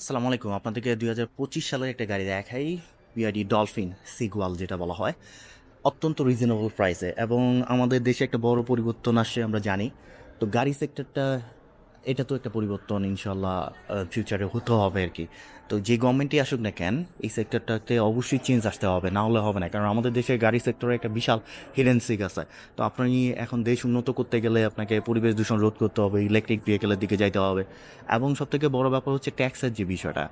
আসসালামু আলাইকুম। আপনাদেরকে দুই হাজার পঁচিশ সালের একটা গাড়ি দেখাই। বিআইডি ডলফিন সিগুয়াল যেটা বলা হয়। অত্যন্ত রিজনেবল প্রাইসে এবং আমাদের দেশে একটা বড় পরিবর্তন আসছে আমরা জানি। তো গাড়ি সেক্টরটা এটা তো একটা পরিবর্তন ইনশাল্লাহ ফিউচারে হতে হবে আর কি। তো যে গভর্নমেন্টই আসুক না কেন, এই সেক্টরটাতে অবশ্যই চেঞ্জ আসতে হবে, না হলে হবে না। কারণ আমাদের দেশের গাড়ি সেক্টরে একটা বিশাল হিডেন সিক আছে। তো আপনি এখন দেশ উন্নত করতে গেলে আপনাকে পরিবেশ দূষণ রোধ করতে হবে ইলেকট্রিক ভেহিকেলের দিকে যাইতে হবে। এবং সবথেকে বড় ব্যাপার হচ্ছে ট্যাক্সের যে বিষয়টা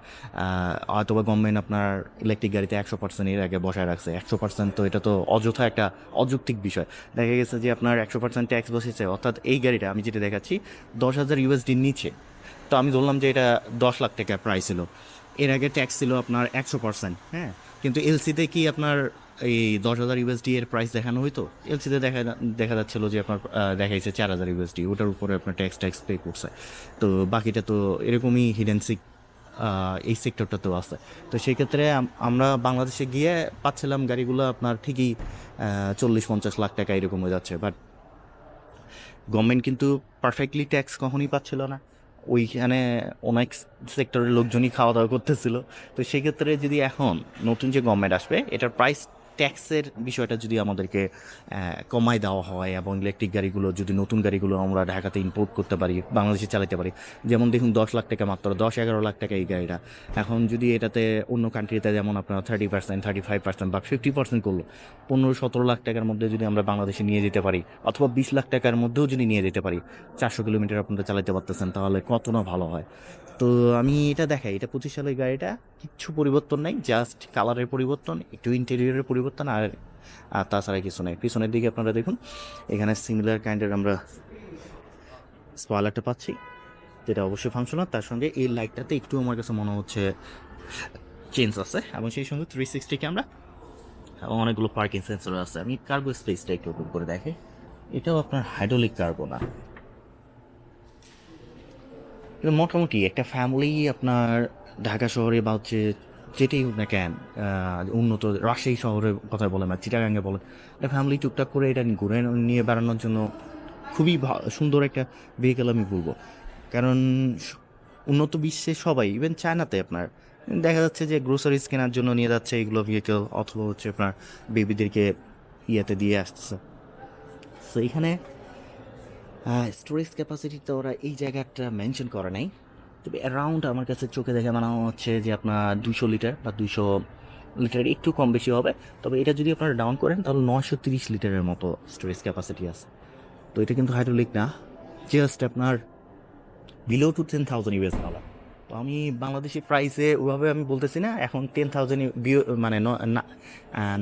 হয়তোবা গভর্নমেন্ট আপনার ইলেকট্রিক গাড়িতে একশো পার্সেন্ট এর আগে বসায় রাখছে। একশো পার্সেন্ট তো এটা তো অযথা একটা অযৌক্তিক বিষয়। দেখা গেছে যে আপনার একশো পার্সেন্ট ট্যাক্স বসেছে, অর্থাৎ এই গাড়িটা আমি যেটা দেখাচ্ছি, দশ হাজার ইউএসডির নিচে। তো আমি ধরলাম যে এটা দশ লাখ টাকা প্রাইস ছিল। এর আগে ট্যাক্স ছিল আপনার একশো পার্সেন্ট হ্যাঁ? কিন্তু এলসিতে কি আপনার এই দশ হাজার ইউএসডি এর প্রাইস দেখানো হইতো? এলসিতে দেখা দেখা যাচ্ছিল যে আপনার দেখাইছে চার হাজার ইউএসডি ওটার উপরে আপনার ট্যাক্স ট্যাক্স পে করছে। তো বাকিটা তো এরকমই হিডেন সিক এই সেক্টরটাতেও আছে। তো সেই ক্ষেত্রে আমরা বাংলাদেশে গিয়ে পাচ্ছিলাম গাড়িগুলো আপনার ঠিকই চল্লিশ, পঞ্চাশ লাখ টাকা এরকম হয়ে যাচ্ছে। বাট গভর্নমেন্ট কিন্তু পারফেক্টলি ট্যাক্স কখনই পাচ্ছিল না। ওইখানে অনেক সেক্টরের লোকজনই খাওয়া দাওয়া করতেছিল। তো সেক্ষেত্রে যদি এখন নতুন যে গভর্নমেন্ট আসবে, এটার প্রাইস ট্যাক্সের বিষয়টা যদি আমাদেরকে কমায় দেওয়া হয় এবং ইলেকট্রিক গাড়িগুলো, যদি নতুন গাড়িগুলো আমরা ঢাকাতে ইম্পোর্ট করতে পারি, বাংলাদেশে চালাতে পারি, যেমন দেখুন দশ লাখ টাকা মাত্র, দশ এগারো লাখ টাকা এই গাড়িটা। এখন যদি এটাতে অন্য কান্ট্রিতে যেমন আপনার thirty percent thirty five percent বা ফিফটি পার্সেন্ট করল, পনেরো, সতেরো লাখ টাকার মধ্যে যদি আমরা বাংলাদেশে নিয়ে যেতে পারি, অথবা বিশ লাখ টাকার মধ্যেও যদি নিয়ে যেতে পারি, চারশো কিলোমিটার আপনারা চালাতে পারতেছেন, তাহলে কত না ভালো হয়। তো আমি এটা দেখাই, এটা পঁচিশ সালের গাড়িটা, কিচ্ছু পরিবর্তন নাই জাস্ট কালারের পরিবর্তন, একটু ইন্টেরিয়রের পরিবর্তন আর আর তাছাড়া কিছু নেই। পিছনের দিকে আপনারা দেখুন, এখানে সিমিলার কাইন্ডের আমরা স্পয়লারটা পাচ্ছি, যেটা অবশ্যই ফাংশনাল তার সঙ্গে এই লাইটটাতে একটু আমার কাছে মনে হচ্ছে চেঞ্জ আছে, এবং সেই সঙ্গে থ্রি সিক্সটি ক্যামেরা এবং অনেকগুলো পার্কিং সেন্সর আছে। আমি কার্গো স্পেসটা একটু ওপেন করে দেখে। এটাও আপনার হাইড্রোলিক কার্গো না। মোটামুটি একটা ফ্যামিলি আপনার ঢাকা শহরে বা হচ্ছে যেটাই হোক না কেন উন্নত রাজশাহী শহরের কথা বলেন বা চিটাগাঙ্গে বলেন একটা ফ্যামিলি টুকটাক করে এটা ঘুরে নিয়ে বেড়ানোর জন্য খুবই সুন্দর একটা ভেহিকেল আমি বলব। কারণ উন্নত বিশ্বে সবাই ইভেন চায়নাতে আপনার, দেখা যাচ্ছে যে গ্রোসারিজ কেনার জন্য নিয়ে যাচ্ছে এগুলো ভেহিকেল অথবা হচ্ছে আপনার বেবিদেরকে ইয়েতে দিয়ে আসতেছে। তো এখানে স্টোরেজ ক্যাপাসিটিতে ওরা এই জায়গাটা মেনশন করে নাই। তবে অ্যারাউন্ড আমার কাছে চোখে দেখে মনে হচ্ছে যে আপনার দুশো লিটার বা দুশো লিটার একটু কম বেশি হবে। তবে এটা যদি আপনারা ডাউন করেন, তাহলে নশো তিরিশ লিটারের মতো স্টোরেজ ক্যাপাসিটি আছে। তো এটা কিন্তু হাইড্রোলিক না জাস্ট আপনার below to ten thousand US dollar তো আমি বাংলাদেশি প্রাইসে ওভাবে আমি বলতেছি না, এখন টেন থাউজেন্ড মানে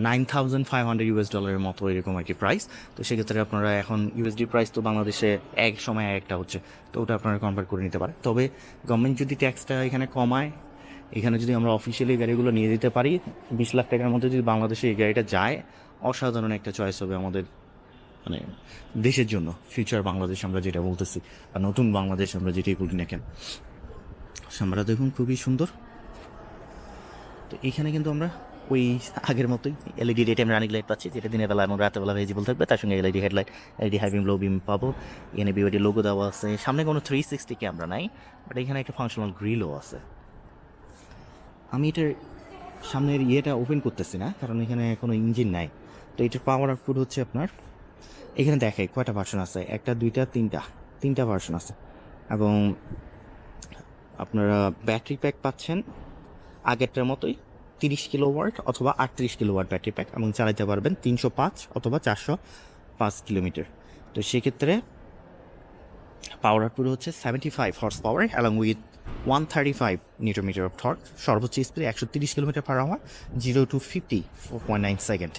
nine thousand five hundred US ডলারের মতো এরকম আর কি প্রাইস তো সেক্ষেত্রে আপনারা এখন ইউএসডি প্রাইস তো বাংলাদেশে এক সময় একটা হচ্ছে, তো ওটা আপনারা কনভার্ট করে নিতে পারে তবে গভর্নমেন্ট যদি ট্যাক্সটা এখানে কমায়, এখানে যদি আমরা অফিসিয়ালি গাড়িগুলো নিয়ে যেতে পারি, বিশ লাখ টাকার মধ্যে যদি বাংলাদেশে এই গাড়িটা যায়, অসাধারণ একটা চয়েস হবে আমাদের মানে দেশের জন্য। ফিউচার বাংলাদেশ আমরা যেটা বলতেছি আর নতুন বাংলাদেশ আমরা যেটাই বলি না কেন। সামরা দেখুন, খুবই সুন্দর। তো এখানে কিন্তু আমরা ওই আগের মতোই LED day time running light পাচ্ছি, যেটা দিনের বেলা এবং রাতের বেলা ভিজিবল থাকবে। তার সঙ্গে LED headlight LED high low beam পাবো। এখানে বিওডি লোগো দেওয়া আছে। সামনে কোনো থ্রি সিক্সটি ক্যামেরা নাই বাট এখানে একটা ফাংশনাল গ্রিলও আছে। আমি এটার সামনের ইয়েটা ওপেন করতেছি না, কারণ এখানে কোনো ইঞ্জিন নাই। তো এটার পাওয়ার আউটপুট হচ্ছে আপনার, এখানে দেখাই কয়টা ভার্সন আছে। একটা, দুইটা, তিনটা তিনটা ভার্সন আছে। এবং আপনারা ব্যাটারি প্যাক পাচ্ছেন। আগেরটার মতোই তিরিশ কিলো ওয়াট অথবা আটত্রিশ কিলো ওয়াট ব্যাটারি প্যাক এবং চালাতে পারবেন তিনশো পাঁচ অথবা চারশো পাঁচ কিলোমিটার তো সেক্ষেত্রে পাওয়ার আউটপুট হচ্ছে seventy five horse power along with one thirty five newton metre of torque সর্বোচ্চ স্পিড একশো তিরিশ kilometre per hour zero to fifty four point nine second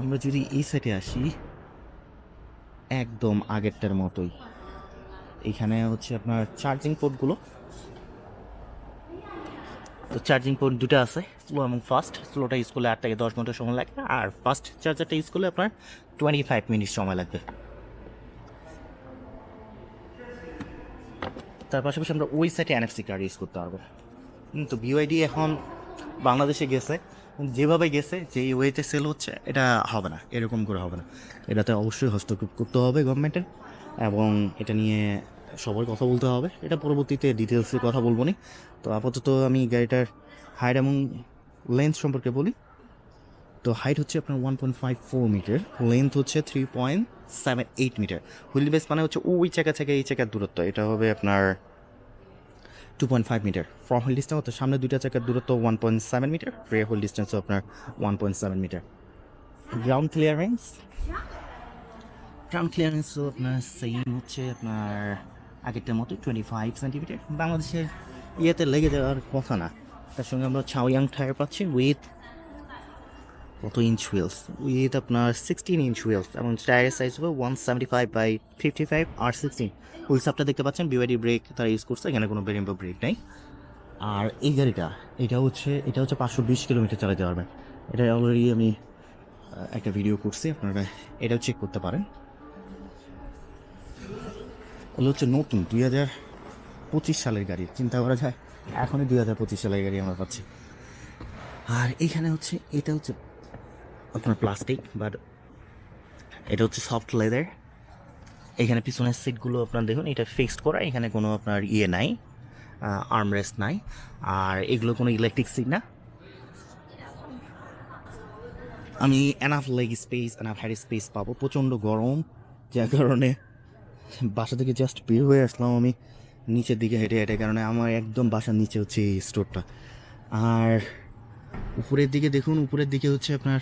আমরা যদি এই সাইডে আসি, একদম আগেরটার মতোই। এইখানে হচ্ছে আপনার চার্জিং পোর্টগুলো তো চার্জিং পোর্ট দুটো আছে স্লো এবং ফাস্ট স্লোটা ইউজ করলে আট থেকে দশ ঘণ্টা সময় লাগে আর ফাস্ট চার্জারটা ইউজ করলে আপনার টোয়েন্টি ফাইভ মিনিট সময় লাগবে। তার পাশাপাশি আমরা ওই সাইডে এনএফসি কার্ড ইউজ করতে পারব। হুম, তো বিওআইডি এখন বাংলাদেশে গেছে। যেভাবে গেছে যে ওয়েতে সেল হচ্ছে এটা হবে না এরকম করে হবে না। এটাতে অবশ্যই হস্তক্ষেপ করতে হবে গভর্নমেন্টের এবং এটা নিয়ে সবার কথা বলতে হবে। এটা পরবর্তীতে ডিটেলসে কথা বলব নি। তো আপাতত আমি গাড়িটার হাইট এবং লেন্থ সম্পর্কে বলি। তো হাইট হচ্ছে আপনার one point five four metre length হচ্ছে three point seven eight metre wheel base মানে হচ্ছে ওই চাকা থেকে এই চাকার দূরত্ব। এটা হবে আপনার two point five metre front wheel distance হচ্ছে সামনে দুইটা চাকার দূরত্ব one point seven metre rear wheel distance আপনার one point seven metre ground clearance ground ক্লিয়ারেন্সও আপনার সেম হচ্ছে আপনার আগেরটার মতো টোয়েন্টি ফাইভ সেন্টিমিটার বাংলাদেশের ইয়েতে লেগে যাওয়ার কথা না। তার সঙ্গে আমরা ছাওয়াং টায়ার পাচ্ছি উইথ কত ইঞ্চ হুইলস উইথ আপনার সিক্সটিন ইঞ্চ হুইলস এবং টায়ারের সাইজ হবে one seventy five by fifty five R sixteen wheels আপটা দেখতে পাচ্ছেন বিওয়াইডি ব্রেক তারা ইউজ করছে, এখানে কোনো বেরিম্বো ব্রেক নেই। আর এই গাড়িটা, এটা হচ্ছে এটা হচ্ছে পাঁচশো বিশ কিলোমিটার চালাতে পারবেন। এটা অলরেডি আমি একটা ভিডিও করছি, আপনারা এটাও চেক করতে পারেন। ওগুলো হচ্ছে নতুন দুই হাজার পঁচিশ সালের গাড়ি। চিন্তা করা যায়, এখনই দুই হাজার পঁচিশ সালের গাড়ি আমরা পাচ্ছি। আর এখানে হচ্ছে, এটা হচ্ছে আপনার প্লাস্টিক বাট এটা হচ্ছে সফট লেদার এখানে পিছনের সিটগুলো আপনার দেখুন, এটা ফিক্সড করা, এখানে কোনো আপনার ইয়ে নাই আর্মরেস্ট নাই। আর এগুলো কোনো ইলেকট্রিক সিট না। আমি enough leg space enough head space পাবো। প্রচণ্ড গরম, যার কারণে বাসা থেকে জাস্ট বের হয়ে আসলাম আমি নিচের দিকে হেঁটে হেঁটে, কারণে আমার একদম বাসার নিচে হচ্ছে এই স্টোরটা আর উপরের দিকে দেখুন, উপরের দিকে হচ্ছে আপনার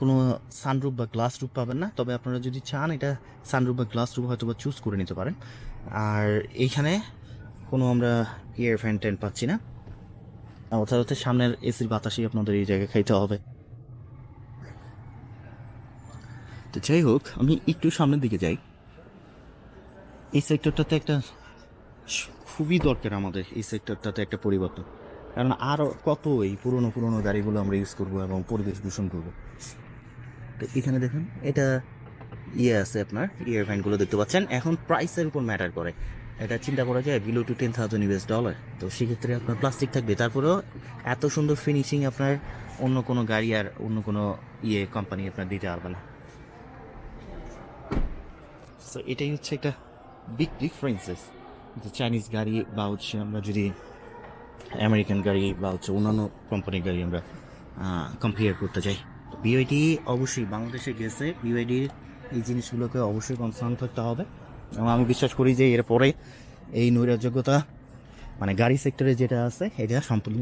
কোনো সানরুপ বা গ্লাস রুপ পাবেন না, তবে আপনারা যদি চান এটা সানরুফ বা গ্লাস রুফ হয়তো বা চুজ করে নিতে পারেন। আর এইখানে কোনো আমরা ইয়ার ফ্যান ট্যান পাচ্ছি না। অর্থাৎ হচ্ছে সামনের এসির বাতাসই আপনাদের এই জায়গায় খাইতে হবে। তো যাই হোক, আমি একটু সামনের দিকে যাই। এই সেক্টরটাতে একটা খুবই দরকার আমাদের এই সেক্টরটাতে একটা পরিবর্তন। কারণ আরও কত এই পুরনো পুরনো গাড়িগুলো আমরা ইউজ করব এবং পরিবেশ দূষণ করব। তো এখানে দেখুন, এটা ইয়ে আছে আপনার ইয়ার ফ্যানগুলো দেখতে পাচ্ছেন। এখন প্রাইসের উপর ম্যাটার করে। এটা চিন্তা করা যায় below to ten thousand US dollar তো সেক্ষেত্রে আপনার প্লাস্টিক থাকবে। তারপরেও এত সুন্দর ফিনিশিং আপনার অন্য কোনো গাড়ি আর অন্য কোনো ইয়ে কোম্পানি আপনার দিতে পারবে না। সো এটাই হচ্ছে একটা বিগ ডিফারেন্সেস যে চাইনিজ গাড়ি বা হচ্ছে আমরা যদি আমেরিকান গাড়ি বা হচ্ছে অন্যান্য কোম্পানির গাড়ি আমরা কম্পেয়ার করতে চাই বিওআইডি অবশ্যই বাংলাদেশে গেছে। বিওআইডির এই জিনিসগুলোকে অবশ্যই কনসার্ন থাকতে হবে। এবং আমি বিশ্বাস করি যে এরপরে এই নৈরাজ্যতা মানে গাড়ি সেক্টরে যেটা আছে, এটা সম্পূর্ণ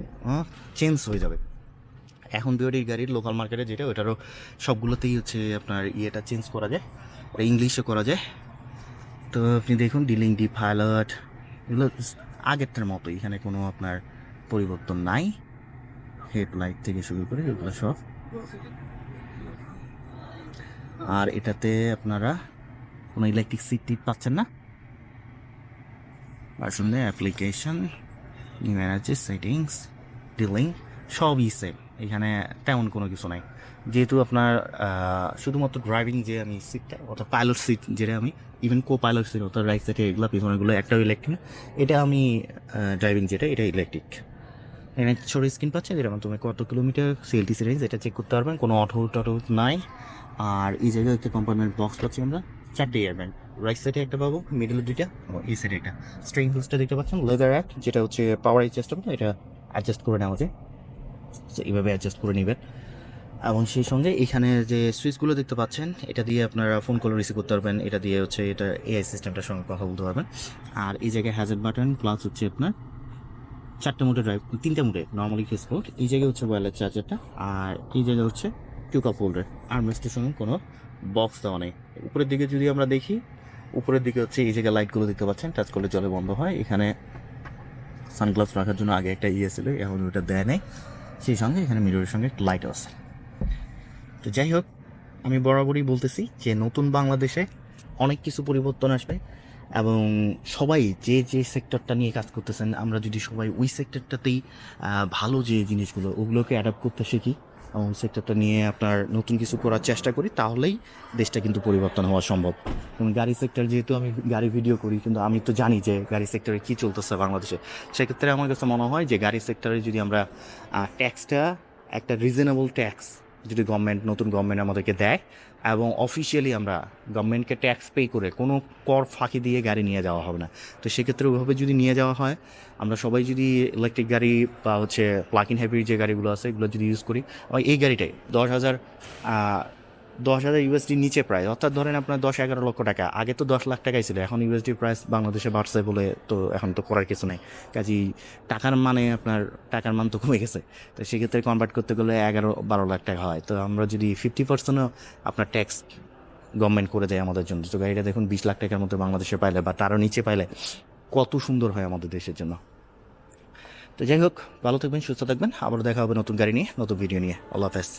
চেঞ্জ হয়ে যাবে। এখন বিওডির গাড়ির লোকাল মার্কেটে যেটা, ওটারও সবগুলোতেই হচ্ছে আপনার ইয়েটা চেঞ্জ করা যায়, ওটা ইংলিশে করা যায়। তো আপনি দেখুন ডিলিং ডি পাইলট এগুলো আগেরটার মতো, এখানে কোনো আপনার পরিবর্তন নাই। হেডলাইট থেকে শুরু করে এগুলো সব। আর এটাতে আপনারা কোনো ইলেকট্রিক সিট টিট পাচ্ছেন না? আর সঙ্গে application new energy settings dealing সবই সেম এখানে তেমন কোনো কিছু নাই। যেহেতু আপনার শুধুমাত্র ড্রাইভিং যে আমি সিটটা অর্থাৎ পাইলট সিট যেটা আমি ইভেন কো পাইলট সিট অর্থাৎ রাইট সাইডে এগুলো পিছনেগুলো একটাও ইলেকট্রিক এটা আমি ড্রাইভিং যেটা, এটা ইলেকট্রিক এখানে ছোট স্ক্রিন পাচ্ছেন, যেটা তুমি কত কিলোমিটার সিএলটিসি রেঞ্জ এটা চেক করতে পারবেন, কোনো অটো টটো নাই। আর এই জায়গায় একটা কম্পার্টমেন্ট বক্স পাচ্ছি আমরা, চারটে এয়ারব্যান্ড রাইট সাইডে একটা পাবো মিডলে দুইটা এই সাইডে একটা। স্ট্রিং হুসটা দেখতে পাচ্ছেন লেদার অ্যাক্ট যেটা হচ্ছে পাওয়ার অ্যাডজাস্ট হবে এটা অ্যাডজাস্ট করে নেওয়া যায়। এইভাবে অ্যাডজাস্ট করে নেবেন। এবং সেই সঙ্গে এখানে যে সুইচগুলো দেখতে পাচ্ছেন, এটা দিয়ে আপনারা ফোন কল রিসিভ করতে পারবেন। এটা দিয়ে হচ্ছে এটা এআই সিস্টেমটার সঙ্গে কথা বলতে পারবেন। আর এই জায়গায় হ্যাজেট বাটন প্লাস হচ্ছে আপনার চারটে মোটে ড্রাইভ তিনটে মোটে নর্মালি ফেস পোর্ট এই জায়গায় হচ্ছে ওয়্যারলেস চার্জারটা আর এই জায়গায় হচ্ছে টু কাপ হোল্ডার আর্মরেস্টের সঙ্গে কোনো বক্স দেওয়া নেই। উপরের দিকে যদি আমরা দেখি, উপরের দিকে হচ্ছে এই জায়গায় লাইটগুলো দেখতে পাচ্ছেন। টাচ করলে জলে বন্ধ হয়। এখানে সানগ্লাস রাখার জন্য আগে একটা ইয়ে ছিল, এখন ওটা দেয় নেই। সেই সঙ্গে এখানে মিররের সঙ্গে লাইটও আছে। তো যাই হোক, আমি বরাবরই বলতেছি যে নতুন বাংলাদেশে অনেক কিছু পরিবর্তন আসবে এবং সবাই যে যে সেক্টরটা নিয়ে কাজ করতেছেন, আমরা যদি সবাই ওই সেক্টরটাতেই ভালো যে জিনিসগুলো, ওগুলোকে অ্যাডাপ্ট করতে শিখি এবং সেক্টরটা নিয়ে আপনার নতুন কিছু করার চেষ্টা করি, তাহলেই দেশটা কিন্তু পরিবর্তন হওয়া সম্ভব। এবং গাড়ি সেক্টর যেহেতু আমি গাড়ি ভিডিও করি, কিন্তু আমি তো জানি যে গাড়ি সেক্টরে কী চলতেছে বাংলাদেশে। সেক্ষেত্রে আমার কাছে মনে হয় যে গাড়ি সেক্টরে যদি আমরা ট্যাক্সটা একটা রিজনেবল ট্যাক্স যদি গভর্নমেন্ট নতুন গভর্নমেন্ট আমাদেরকে দেয় এবং অফিসিয়ালি আমরা গভর্নমেন্টকে ট্যাক্স পে করে কোনো কর ফাঁকি দিয়ে গাড়ি নিয়ে যাওয়া হবে না। তো সেক্ষেত্রে ওইভাবে যদি নিয়ে যাওয়া হয়, আমরা সবাই যদি ইলেকট্রিক গাড়ি বা হচ্ছে প্লাকিং ইন যে গাড়িগুলো আছে, এগুলো যদি ইউজ করি এই গাড়িটাই দশ হাজার দশ হাজার ইউএসডি নিচে প্রাইস অর্থাৎ ধরেন আপনার দশ, এগারো লক্ষ টাকা। আগে তো দশ লাখ টাকাই ছিল, এখন ইউএসডি প্রাইস বাংলাদেশে বাড়ছে বলে তো এখন তো করার কিছু নেই। কাজেই টাকার মানে আপনার, টাকার মান তো কমে গেছে। তো সেক্ষেত্রে কনভার্ট করতে গেলে এগারো, বারো লাখ টাকা হয়। তো আমরা যদি ফিফটি পার্সেন্টও আপনার ট্যাক্স গভর্নমেন্ট করে দেয় আমাদের জন্য, তো গাড়িটা দেখুন বিশ লাখ টাকার মতো বাংলাদেশে পাইলে বা তারও নিচে পাইলে কত সুন্দর হয় আমাদের দেশের জন্য। তো যাই হোক, ভালো থাকবেন, সুস্থ থাকবেন। আবারও দেখা হবে নতুন গাড়ি নিয়ে, নতুন ভিডিও নিয়ে। আল্লাহ হাফেজ।